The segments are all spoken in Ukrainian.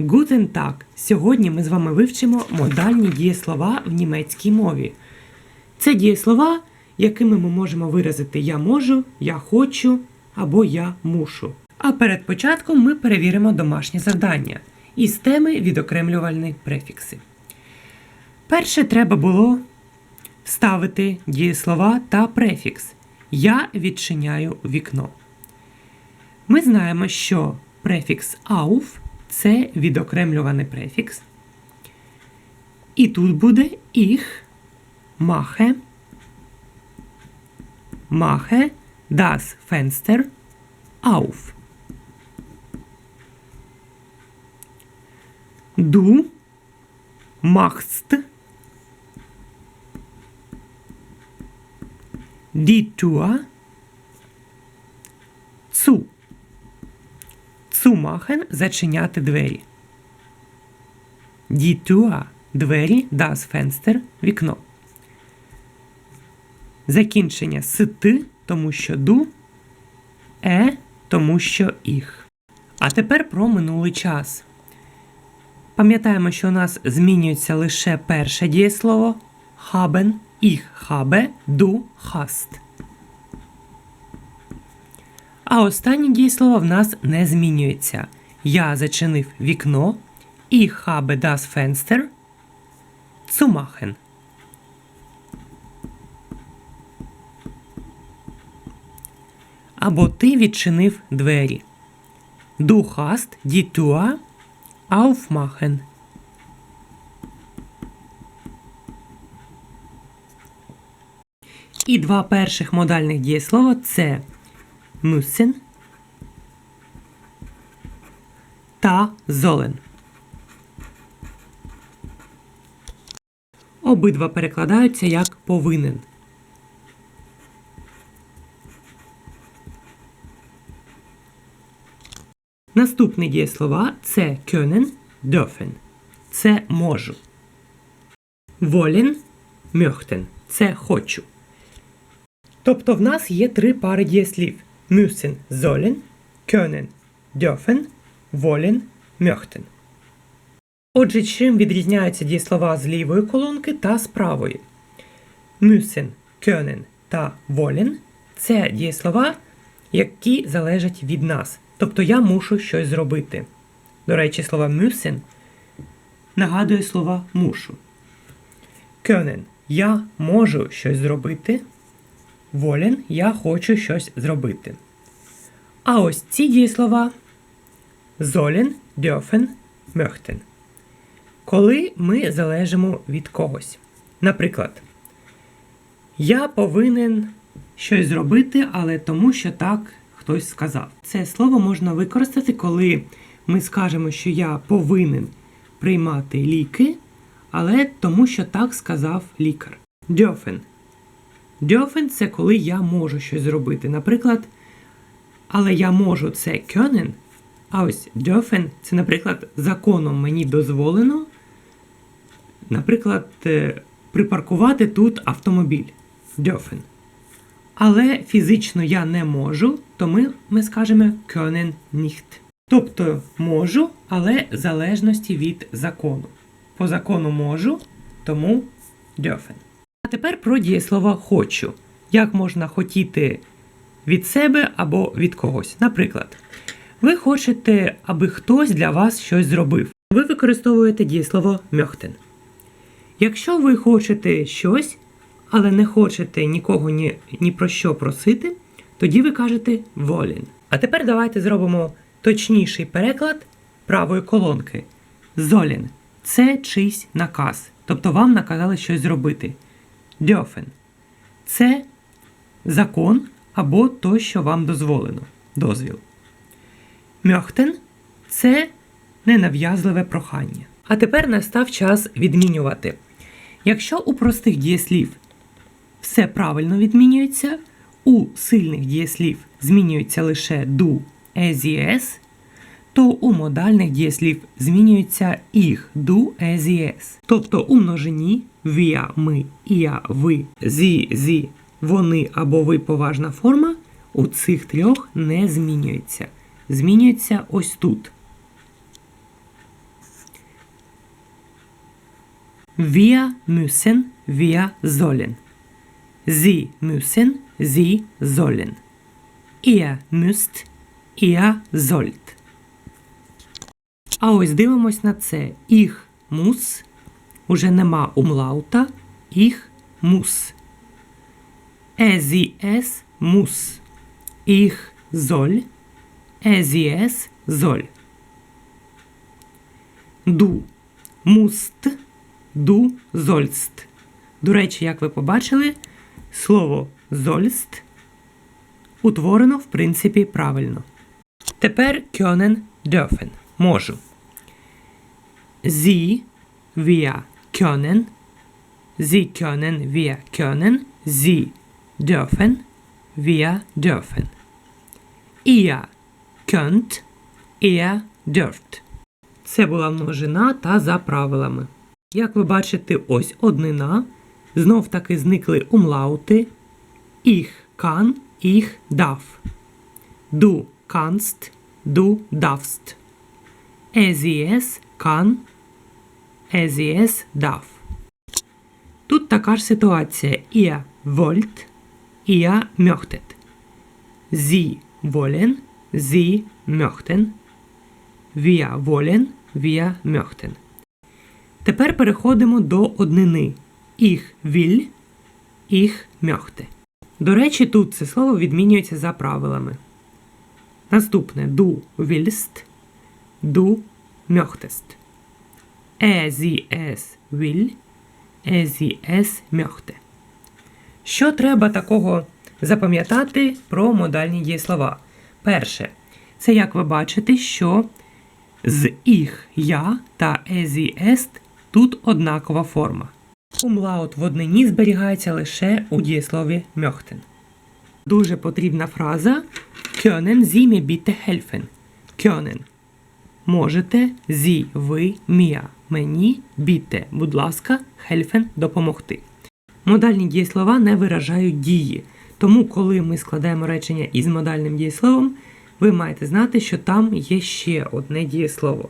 Guten Tag! Сьогодні ми з вами вивчимо модальні дієслова в німецькій мові. Це дієслова, якими ми можемо виразити я можу, я хочу або я мушу. А перед початком ми перевіримо домашнє завдання із теми відокремлювальні префікси. Перше треба було вставити дієслова та префікс. Я відчиняю вікно. Ми знаємо, що префікс auf це відокремлюваний префікс. І тут буде ich, mache, mache das Fenster auf. Du machst die Tür zu. Zumachen – зачиняти двері. Die двері, das Fenster – вікно. Закінчення с ти, тому що ду, е, тому що їх. А тепер про минулий час. Пам'ятаємо, що у нас змінюється лише перше дієслово haben, ich habe, du hast. А останнє дієслово в нас не змінюється. Я зачинив вікно ich habe das Fenster zu. Або ти відчинив двері. Du hast die Tür aufmachen. І два перших модальних дієслова це müssen та sollen. Обидва перекладаються як повинен. Наступні дієслова це können, dürfen. Це можу. Wollen, möchten. Це хочу. Тобто в нас є три пари дієслів: müssen, sollen, können, dürfen, wollen, möchten. Отже, чим відрізняються дієслова з лівої колонки та з правої? Müssen, können та wollen – це дієслова, які залежать від нас. Тобто я мушу щось зробити. До речі, слова müssen нагадує слова мушу. Können – я можу щось зробити. Волен я хочу щось зробити. А ось ці дієслова sollen, dürfen, möchten. Коли ми залежимо від когось. Наприклад, я повинен щось зробити, але тому, що так хтось сказав. Це слово можна використати, коли ми скажемо, що я повинен приймати ліки, але тому, що так сказав лікар. Dürfen – це коли я можу щось зробити. Наприклад, але я можу це können, а ось dürfen – це, наприклад, законом мені дозволено, наприклад, е, припаркувати тут автомобіль. Dürfen. Але фізично я не можу, то ми, ми скажемо können nicht. Тобто можу, але в залежності від закону. По закону можу, тому dürfen. А тепер про дієслова хочу. Як можна хотіти від себе або від когось. Наприклад, ви хочете, аби хтось для вас щось зробив. Ви використовуєте дієслово möchten. Якщо ви хочете щось, але не хочете нікого ні, ні про що просити, тоді ви кажете wollen. А тепер давайте зробимо точніший переклад правої колонки. Sollen – це чийсь наказ. Тобто вам наказали щось зробити. Dürfen – це закон або то, що вам дозволено. Дозвіл. Möchten – це ненав'язливе прохання. А тепер настав час відмінювати. Якщо у простих дієслів все правильно відмінюється, у сильних дієслів змінюється лише do, as то у модальних дієслів змінюється їх do, as і s. Тобто у множині wir, ми, я, ви, зі, зі, вони або ви поважна форма у цих трьох не змінюється. Змінюється ось тут. Wir müssen, wir sollen. Sie müssen, sie sollen. Ihr müsst, ihr sollt. А ось дивимось на це. Їх мус. Уже нема умлаута. Їх мус. ЕЗІС мус. Їх золь. ЕЗІС золь. Ду. Муст. Ду зольст. До речі, як ви побачили, слово зольст утворено, в принципі, правильно. Тепер können dürfen. Можу. Sie, wir können. Sie können, wir können. Sie dürfen, wir dürfen. Ihr könnt, ihr dürft. Це була множина та за правилами. Як ви бачите, ось однина. Знов таки зникли умлаути. Ich kann, ich darf. Du kannst, du darfst. Es kann, es darf. Тут така ж ситуація. Ihr wollt, ihr möchtet. Sie wollen, sie möchten. Wir wollen, wir möchten. Тепер переходимо до однини. Ich will, ich möchte. До речі, тут це слово відмінюється за правилами. Наступне du willst, du möchtest. Er, sie, es will, er, sie, es möchte. Що треба такого запам'ятати про модальні дієслова? Перше, це як ви бачите, що з їх я та езі ест тут однакова форма. Умлаут в однині зберігається лише у дієслові möchten. Дуже потрібна фраза Können Sie mir bitte helfen? Können. Можете зі, ви, мія. Мені біте, будь ласка, helfen – допомогти. Модальні дієслова не виражають дії. Тому, коли ми складаємо речення із модальним дієсловом, ви маєте знати, що там є ще одне дієслово.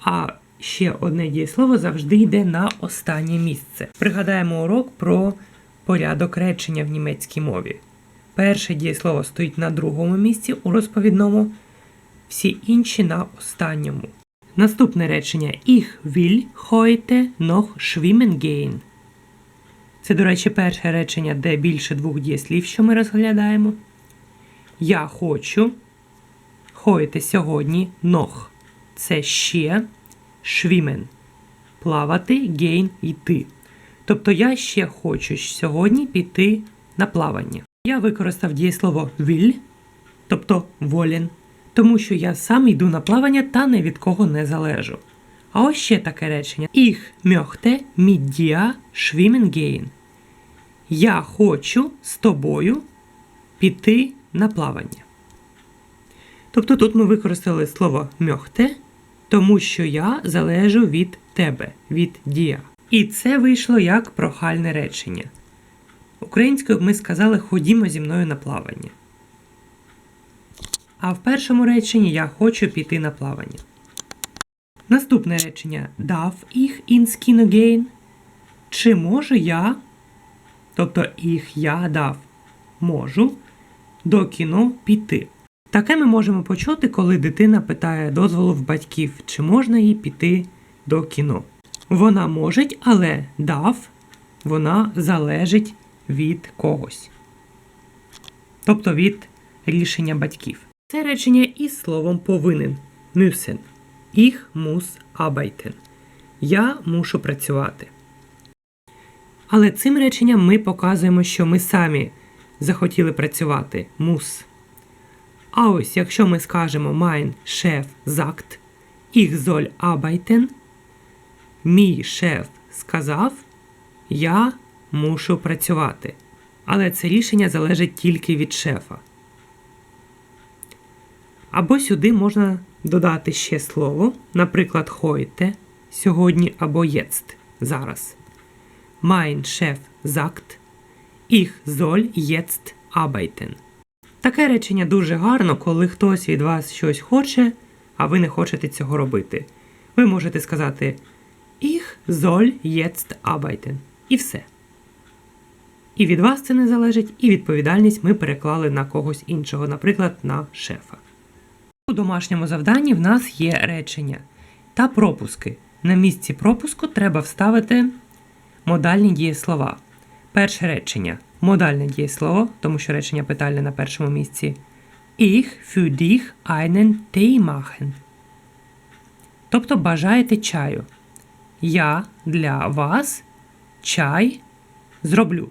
А ще одне дієслово завжди йде на останнє місце. Пригадаємо урок про порядок речення в німецькій мові. Перше дієслово стоїть на другому місці у розповідному, всі інші на останньому. Наступне речення Ich will heute noch schwimmen gehen. Це, до речі, перше речення, де більше двох дієслів, що ми розглядаємо. Я хочу. Heute сьогодні ног. Це ще schwimmen. Плавати, gehen – йти. Тобто я ще хочу сьогодні піти на плавання. Я використав дієслово will, тобто волен, тому що я сам йду на плавання та ні від кого не залежу. А ось ще таке речення: mit dir schwimmen gehen. Я хочу з тобою піти на плавання. Тобто тут ми використали слово möchte, тому що я залежу від тебе, від дія. І це вийшло як прохальне речення. Українською ми сказали ходімо зі мною на плавання. А в першому реченні я хочу піти на плавання. Наступне речення Darf ich ins Kino gehen? Чи можу я, тобто ich я дав, можу до кіно піти. Таке ми можемо почути, коли дитина питає дозволу в батьків, чи можна їй піти до кіно. Вона може, але дав, вона залежить від когось. Тобто від рішення батьків. Це речення із словом повинен. Müssen. Ich muss arbeiten. Я мушу працювати. Але цим реченням ми показуємо, що ми самі захотіли працювати. Muss. А ось якщо ми скажемо mein Chef sagt, ich soll arbeiten, мій шеф сказав, я мушу працювати. Але це рішення залежить тільки від шефа. Або сюди можна додати ще слово, наприклад, heute сьогодні або jetzt зараз. Mein Chef sagt, ich soll jetzt arbeiten. Таке речення дуже гарно, коли хтось від вас щось хоче, а ви не хочете цього робити. Ви можете сказати Ich soll jetzt arbeiten. І все. І від вас це не залежить, і відповідальність ми переклали на когось іншого, наприклад, на шефа. У домашньому завданні в нас є речення та пропуски. На місці пропуску треба вставити модальні дієслова. Перше речення модальне дієслово, тому що речення питальне на першому місці. Ich für dich einen Tee machen. Тобто бажаєте чаю. Я для вас чай зроблю.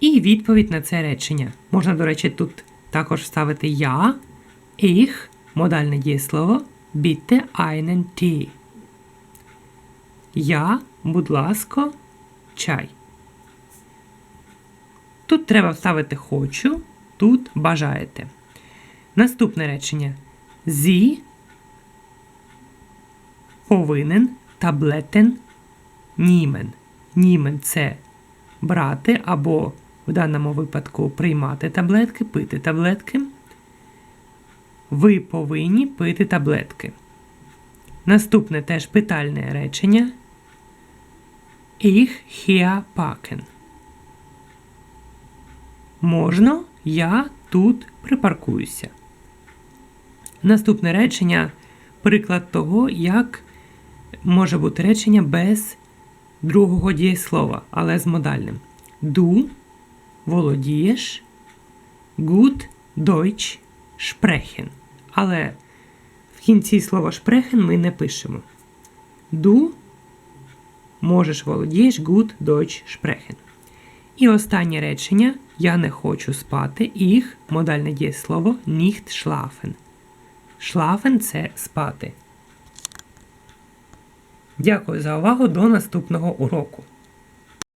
І відповідь на це речення. Можна, до речі, тут також вставити я, ich, модальне дієслово, bitte einen Tee. Я, будь ласка, чай. Тут треба вставити хочу, тут бажаєте. Наступне речення. Sie повинен таблетен німен. Німен це брати або в даному випадку приймати таблетки, пити таблетки. Ви повинні пити таблетки. Наступне теж питальне речення. Ich hier parken. Можна, я тут припаркуюся. Наступне речення приклад того, як може бути речення без другого дієслова, але з модальним. Du володієш gut Deutsch sprechen. Але в кінці слова sprechen ми не пишемо. Du можеш володієш gut Deutsch sprechen. І останнє речення Я не хочу спати. Їх модальне дієслово nicht schlafen. Schlafen – це спати. Дякую за увагу. До наступного уроку.